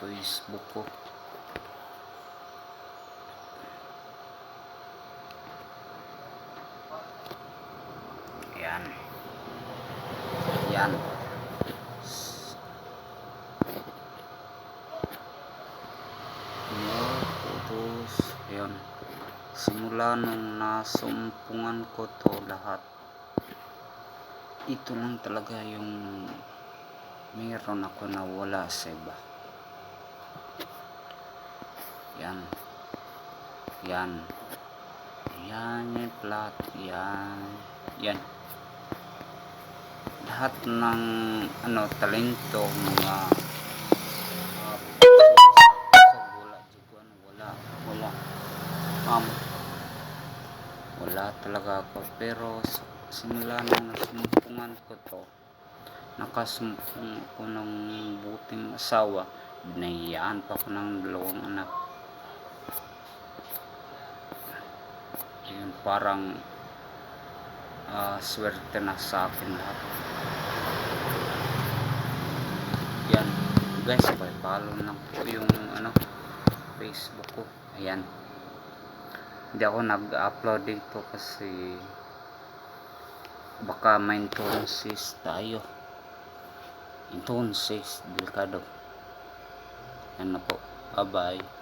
Facebook ko. Ayan. Ayan. Mga photos. Ayan. Simula nung nasumpungan ko to lahat. Ito lang talaga yung meron ako na wala sa iba. Yan. Yan. Yan yung plat. Yan. Yan. Lahat ng ano talento mga uh, wala wala wala um, wala talaga ako pero simula nung nasumpungan ko to nakasumpong ko ng buting asawa binayaan pa ko ng dalawang anak parang ah, swerte na sa akin lahat. Yan. Guys follow lang po yung ano facebook ko. Ayan. Hindi ako nag-upload dito kasi baka may intonasis tayo. Intonasis delikado. Yan na po. Bye bye